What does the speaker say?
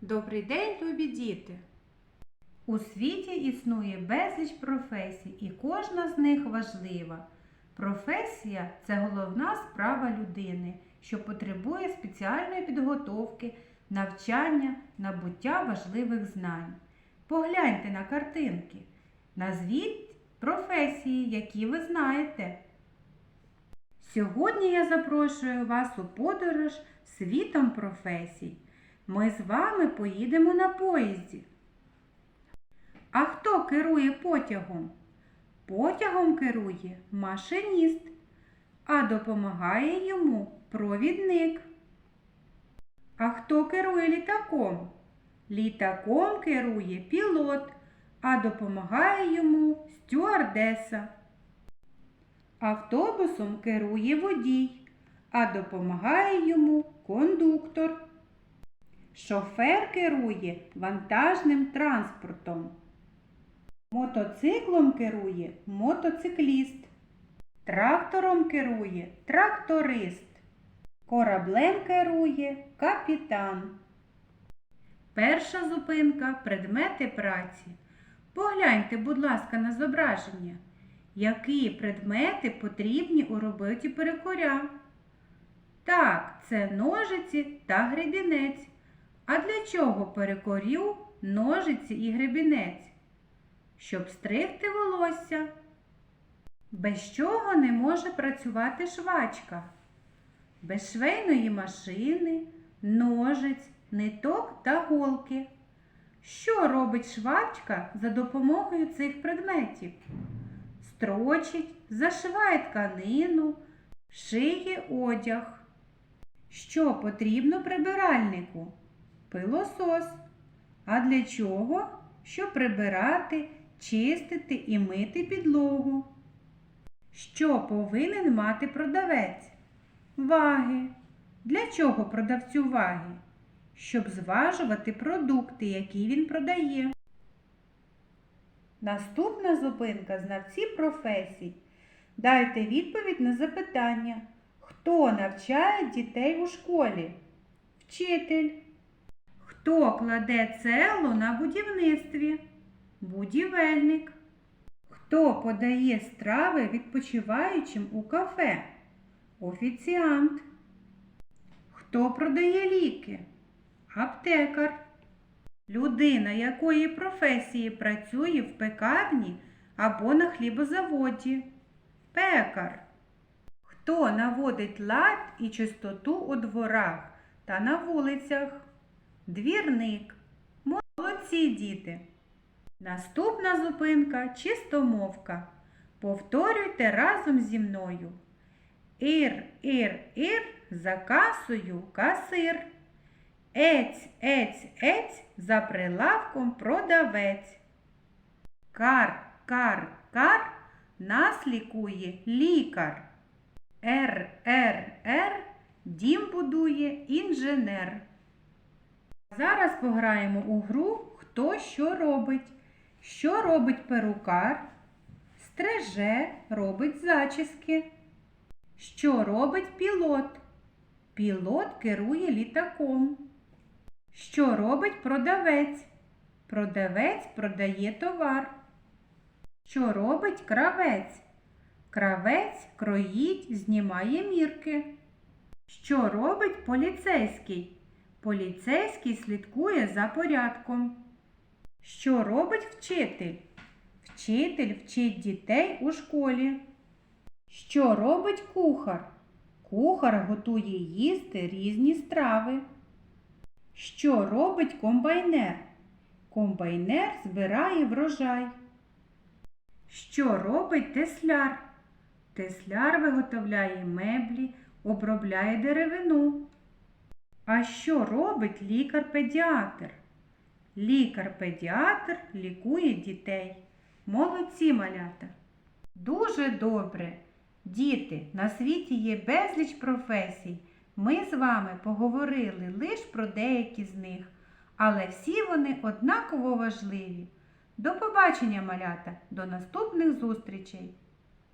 Добрий день, любі діти! У світі існує безліч професій, і кожна з них важлива. Професія це головна справа людини, що потребує спеціальної підготовки, навчання, набуття важливих знань. Погляньте на картинки. Назвіть професії, які ви знаєте. Сьогодні я запрошую вас у подорож світом професій. Ми з вами поїдемо на поїзді. А хто керує потягом? Потягом керує машиніст, а допомагає йому провідник. А хто керує літаком? Літаком керує пілот, а допомагає йому стюардеса. Автобусом керує водій, а допомагає йому кондуктор. Шофер керує вантажним транспортом. Мотоциклом керує мотоцикліст. Трактором керує тракторист. Кораблем керує капітан. Перша зупинка предмети праці. Погляньте, будь ласка, на зображення. Які предмети потрібні у роботі перекоря? Так, це ножиці та гребінець. А для чого перекорю ножиці і гребінець? Щоб стригти волосся. Без чого не може працювати швачка? Без швейної машини, ножиць, ниток та голки. Що робить швачка за допомогою цих предметів? Строчить, зашиває тканину, шиє одяг. Що потрібно прибиральнику? Пилосос. А для чого? Щоб прибирати, чистити і мити підлогу. Що повинен мати продавець? Ваги. Для чого продавцю ваги? Щоб зважувати продукти, які він продає. Наступна зупинка знавці професій. Дайте відповідь на запитання. Хто навчає дітей у школі? Вчитель. Хто кладе цеглу на будівництві? Будівельник. Хто подає страви відпочиваючим у кафе? Офіціант. Хто продає ліки? Аптекар. Людина якої професії працює в пекарні або на хлібозаводі? Пекар. Хто наводить лад і чистоту у дворах та на вулицях? Двірник. Молодці діти. Наступна зупинка чистомовка. Повторюйте разом зі мною. Ір, ір, ір, за касою касир. Ець, ець, ець, за прилавком продавець. Кар, кар, кар, нас лікує лікар. Р, Р, Р, дім будує інженер. Зараз пограємо у гру Хто що робить. Що робить перукар? Стреже робить зачіски. Що робить пілот? Пілот керує літаком. Що робить продавець? Продавець продає товар. Що робить кравець? Кравець кроїть, знімає мірки. Що робить поліцейський? Поліцейський слідкує за порядком. Що робить вчитель? Вчитель вчить дітей у школі. Що робить кухар? Кухар готує їсти різні страви. Що робить комбайнер? Комбайнер збирає врожай. Що робить тесляр? Тесляр виготовляє меблі, обробляє деревину. А що робить лікар-педіатр? Лікар-педіатр лікує дітей. Молодці малята. Дуже добре. Діти, на світі є безліч професій. Ми з вами поговорили лише про деякі з них, але всі вони однаково важливі. До побачення, малята, до наступних зустрічей!